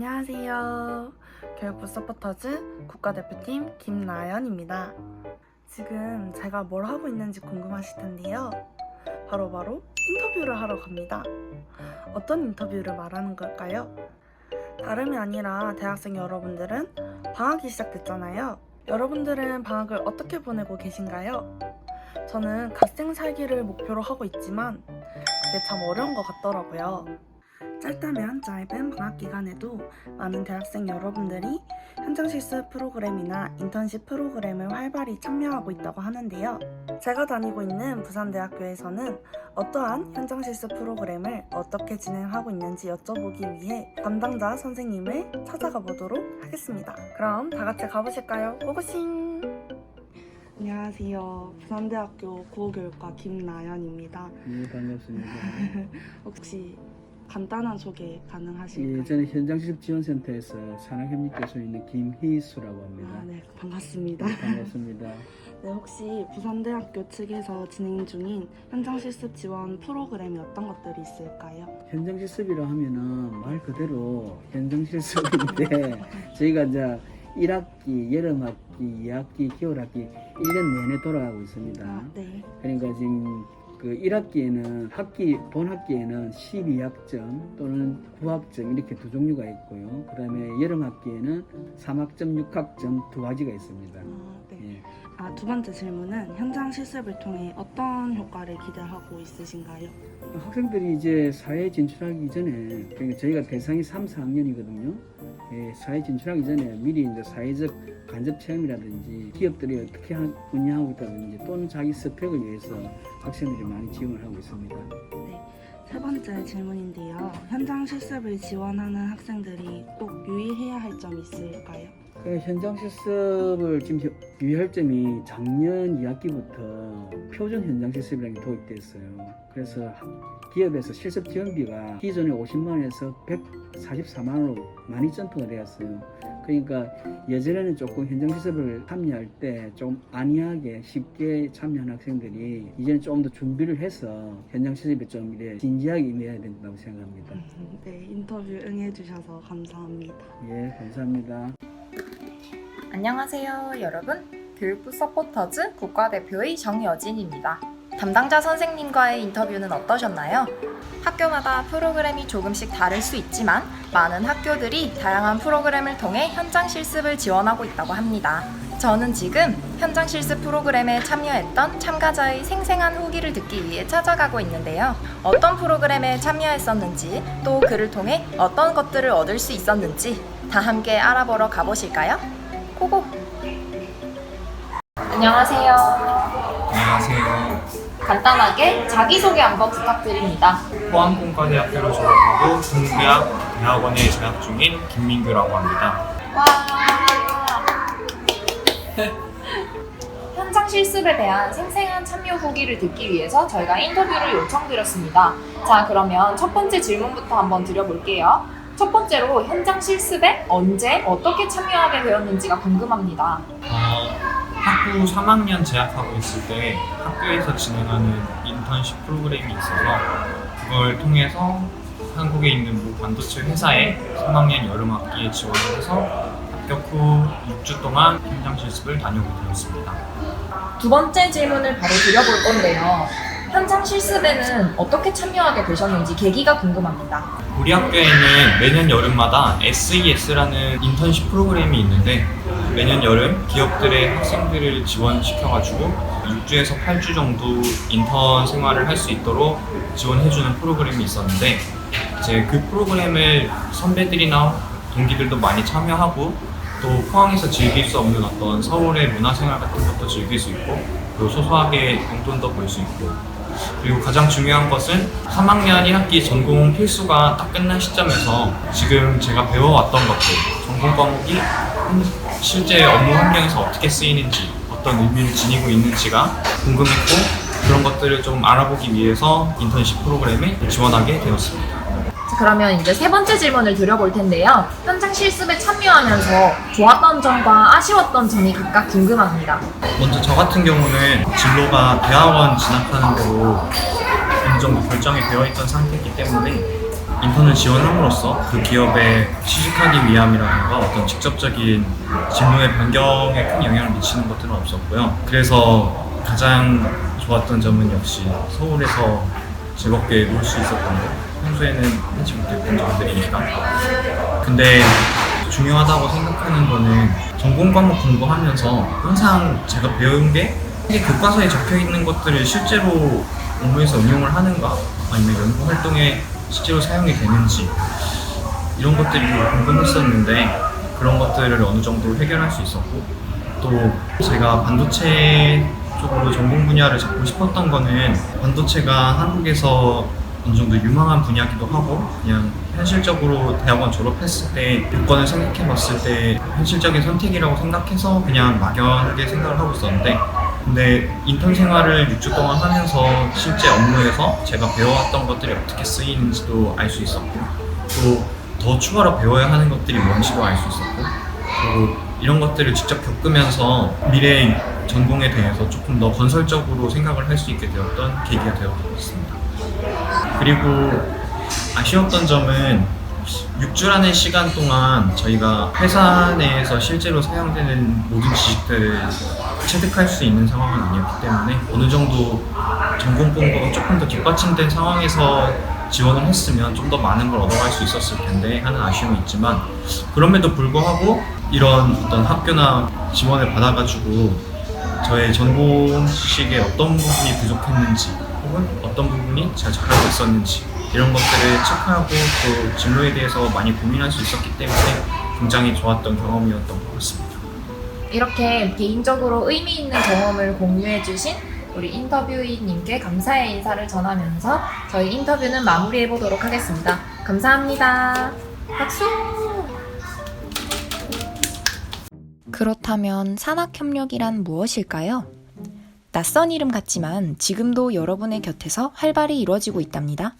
안녕하세요. 교육부 서포터즈 국가대표팀 김나연입니다. 지금 제가 뭘 하고 있는지 궁금하실 텐데요. 바로 바로 인터뷰를 하러 갑니다. 어떤 인터뷰를 말하는 걸까요? 다름이 아니라 대학생 여러분들은 방학이 시작됐잖아요. 여러분들은 방학을 어떻게 보내고 계신가요? 저는 갓생 살기를 목표로 하고 있지만 그게 참 어려운 것 같더라고요. 짧다면 짧은 방학 기간에도 많은 대학생 여러분들이 현장 실습 프로그램이나 인턴십 프로그램을 활발히 참여하고 있다고 하는데요. 제가 다니고 있는 부산대학교에서는 어떠한 현장 실습 프로그램을 어떻게 진행하고 있는지 여쭤보기 위해 담당자 선생님을 찾아가 보도록 하겠습니다. 그럼 다 같이 가보실까요? 고고싱! 안녕하세요. 부산대학교 구호교육과 김나연입니다. 네, 반갑습니다. 혹시 간단한 소개 가능하실까요? 예, 저는 현장실습 지원센터에서 산학협력 교수 있는 김희수라고 합니다. 아, 네, 반갑습니다. 네, 반갑습니다. 네, 혹시 부산대학교 측에서 진행 중인 현장 실습 지원 프로그램이 어떤 것들이 있을까요? 현장실습이라 하면은 말 그대로 현장실습인데 저희가 이제 1학기, 여름학기, 2학기, 겨울학기 1년 내내 돌아가고 있습니다. 아, 네. 그러니까 지금 그 1학기에는 학기 본 학기에는 12학점 또는 9학점 이렇게 두 종류가 있고요. 그다음에 여름 학기에는 3학점, 6학점 두 가지가 있습니다. 아, 네. 예. 아, 두 번째 질문은 현장 실습을 통해 어떤 효과를 기대하고 있으신가요? 학생들이 이제 사회에 진출하기 전에 그러니까 저희가 대상이 3, 4학년이거든요. 예, 사회 진출하기 전에 미리 이제 사회적 간접 체험이라든지 기업들이 어떻게 하- 운영하고 있다든지 또는 자기 스펙을 위해서 학생들이 많이 지원을 하고 있습니다. 네. 세 번째 질문인데요. 현장 실습을 지원하는 학생들이 꼭 유의해야 할 점이 있을까요? 그 현장 실습을 지금 혀- 유의할 점이 작년 2학기부터 표준 현장 실습이라는 게 도입됐어요. 그래서 학- 기업에서 실습 지원비가 기존에 50만 원에서 144만 원으로 많이 점프가 되었어요. 그러니까 예전에는 조금 현장 실습을 참여할 때 좀 안이하게 쉽게 참여한 학생들이 이제는 좀 더 준비를 해서 현장 실습에 좀 이래 진지하게 임해야 된다고 생각합니다. 네, 인터뷰 응해주셔서 감사합니다. 예, 감사합니다. 안녕하세요, 여러분. 교육부 서포터즈 국가대표의 정여진입니다. 담당자 선생님과의 인터뷰는 어떠셨나요? 학교마다 프로그램이 조금씩 다를 수 있지만 많은 학교들이 다양한 프로그램을 통해 현장 실습을 지원하고 있다고 합니다. 저는 지금 현장 실습 프로그램에 참여했던 참가자의 생생한 후기를 듣기 위해 찾아가고 있는데요. 어떤 프로그램에 참여했었는지 또 그를 통해 어떤 것들을 얻을 수 있었는지 다 함께 알아보러 가보실까요? 고고! 안녕하세요. 안녕하세요. 간단하게 자기소개 한번 부탁드립니다. 포항공과대학교를 졸업하고 중대학 대학원에 재학 중인 김민규라고 합니다. 와! 현장 실습에 대한 생생한 참여 후기를 듣기 위해서 저희가 인터뷰를 요청드렸습니다. 자, 그러면 첫 번째 질문부터 한번 드려볼게요. 첫 번째로 현장 실습에 언제 어떻게 참여하게 되었는지가 궁금합니다. 어, 학부 3학년 재학하고 있을 때 학교에서 진행하는 인턴십 프로그램이 있어서 그걸 통해서 한국에 있는 모 반도체 회사에 3학년 여름 학기에 지원을 해서 합격 후 6주 동안 현장 실습을 다녀오게 되었습니다. 두 번째 질문을 바로 드려볼 건데요. 현장 실습에는 어떻게 참여하게 되셨는지 계기가 궁금합니다. 우리 학교에는 매년 여름마다 SES라는 인턴십 프로그램이 있는데 매년 여름 기업들의 학생들을 지원시켜가지고 6주에서 8주 정도 인턴 생활을 할 수 있도록 지원해주는 프로그램이 있었는데 이제 그 프로그램을 선배들이나 동기들도 많이 참여하고 또 포항에서 즐길 수 없는 어떤 서울의 문화생활 같은 것도 즐길 수 있고 또 소소하게 용돈도 벌 수 있고 그리고 가장 중요한 것은 3학년 1학기 전공 필수가 딱 끝난 시점에서 지금 제가 배워왔던 것들, 전공 과목이 실제 업무 환경에서 어떻게 쓰이는지, 어떤 의미를 지니고 있는지가 궁금했고 그런 것들을 좀 알아보기 위해서 인턴십 프로그램에 지원하게 되었습니다. 자, 그러면 이제 세 번째 질문을 드려볼 텐데요. 현장 실습에 참여하면서 좋았던 점과 아쉬웠던 점이 각각 궁금합니다. 먼저 저 같은 경우는 진로가 대학원 진학하는 대로 어느 정도 결정이 되어 있던 상태이기 때문에 인턴을 지원함으로써 그 기업에 취직하기 위함이라든가 어떤 직접적인 진로의 변경에 큰 영향을 미치는 것들은 없었고요. 그래서 가장 좋았던 점은 역시 서울에서 즐겁게 놀 수 있었던 것. 평소에는 하지 못했던 점들이니까. 근데 중요하다고 생각하는 거는 전공 과목 공부하면서 항상 제가 배운 게 교과서에 적혀 있는 것들을 실제로 업무에서 응용을 하는가 아니면 연구 활동에 실제로 사용이 되는지 이런 것들이 궁금했었는데 그런 것들을 어느 정도 해결할 수 있었고 또 제가 반도체 쪽으로 전공 분야를 잡고 싶었던 거는 반도체가 한국에서 어느 정도 유망한 분야기도 하고 그냥 현실적으로 대학원 졸업했을 때 요건을 생각해 봤을 때 현실적인 선택이라고 생각해서 그냥 막연하게 생각을 하고 있었는데 근데 인턴 생활을 6주 동안 하면서 실제 업무에서 제가 배워왔던 것들이 어떻게 쓰이는지도 알 수 있었고 또 더 추가로 배워야 하는 것들이 뭔지도 알 수 있었고 그리고 이런 것들을 직접 겪으면서 미래의 전공에 대해서 조금 더 건설적으로 생각을 할 수 있게 되었던 계기가 되었던 것 같습니다. 그리고 아쉬웠던 점은 6주라는 시간 동안 저희가 회사 내에서 실제로 사용되는 모든 지식들을 체득할 수 있는 상황은 아니었기 때문에 어느 정도 전공 공부가 조금 더 뒷받침된 상황에서 지원을 했으면 좀 더 많은 걸 얻어갈 수 있었을 텐데 하는 아쉬움이 있지만 그럼에도 불구하고 이런 어떤 학교나 지원을 받아가지고 저의 전공 지식에 어떤 부분이 부족했는지 혹은 어떤 부분이 잘 잘하고 있었는지 이런 것들을 체크하고 또 진로에 대해서 많이 고민할 수 있었기 때문에 굉장히 좋았던 경험이었던 것 같습니다. 이렇게 개인적으로 의미 있는 경험을 공유해 주신 우리 인터뷰인님께 감사의 인사를 전하면서 저희 인터뷰는 마무리해 보도록 하겠습니다. 감사합니다. 박수! 그렇다면 산학협력이란 무엇일까요? 낯선 이름 같지만 지금도 여러분의 곁에서 활발히 이루어지고 있답니다.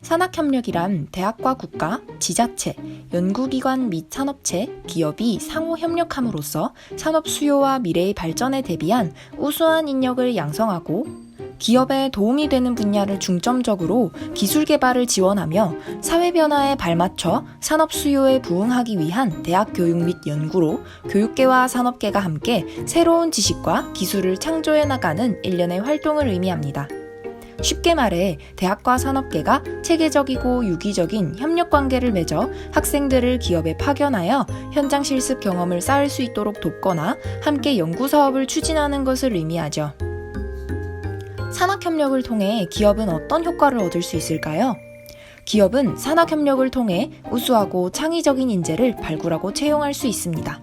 산학협력이란 대학과 국가, 지자체, 연구기관 및 산업체, 기업이 상호 협력함으로써 산업 수요와 미래의 발전에 대비한 우수한 인력을 양성하고 기업에 도움이 되는 분야를 중점적으로 기술 개발을 지원하며 사회 변화에 발맞춰 산업 수요에 부응하기 위한 대학 교육 및 연구로 교육계와 산업계가 함께 새로운 지식과 기술을 창조해 나가는 일련의 활동을 의미합니다. 쉽게 말해 대학과 산업계가 체계적이고 유기적인 협력 관계를 맺어 학생들을 기업에 파견하여 현장 실습 경험을 쌓을 수 있도록 돕거나 함께 연구 사업을 추진하는 것을 의미하죠. 산학협력을 통해 기업은 어떤 효과를 얻을 수 있을까요? 기업은 산학협력을 통해 우수하고 창의적인 인재를 발굴하고 채용할 수 있습니다.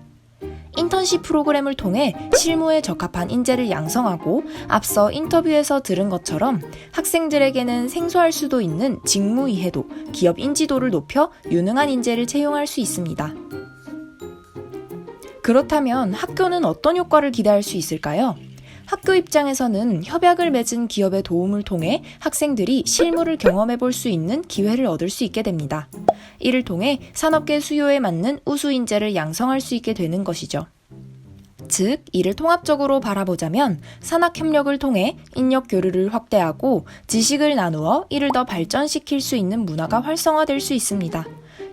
인턴십 프로그램을 통해 실무에 적합한 인재를 양성하고 앞서 인터뷰에서 들은 것처럼 학생들에게는 생소할 수도 있는 직무 이해도, 기업 인지도를 높여 유능한 인재를 채용할 수 있습니다. 그렇다면 학교는 어떤 효과를 기대할 수 있을까요? 학교 입장에서는 협약을 맺은 기업의 도움을 통해 학생들이 실무를 경험해 볼 수 있는 기회를 얻을 수 있게 됩니다. 이를 통해 산업계 수요에 맞는 우수 인재를 양성할 수 있게 되는 것이죠. 즉, 이를 통합적으로 바라보자면 산학협력을 통해 인력 교류를 확대하고 지식을 나누어 이를 더 발전시킬 수 있는 문화가 활성화될 수 있습니다.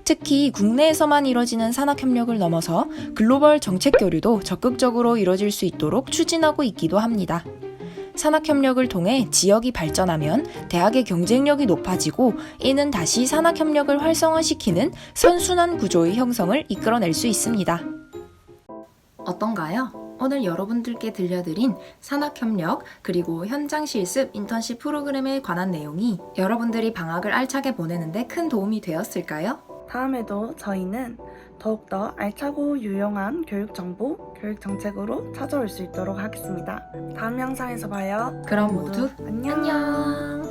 특히 국내에서만 이뤄지는 산학협력을 넘어서 글로벌 정책 교류도 적극적으로 이뤄질 수 있도록 추진하고 있기도 합니다. 산학협력을 통해 지역이 발전하면 대학의 경쟁력이 높아지고 이는 다시 산학협력을 활성화시키는 선순환 구조의 형성을 이끌어낼 수 있습니다. 어떤가요? 오늘 여러분들께 들려드린 산학협력 그리고 현장 실습 인턴십 프로그램에 관한 내용이 여러분들이 방학을 알차게 보내는데 큰 도움이 되었을까요? 다음에도 저희는 더욱더 알차고 유용한 교육 정보, 교육 정책으로 찾아올 수 있도록 하겠습니다. 다음 영상에서 봐요. 그럼 모두 안녕. 안녕!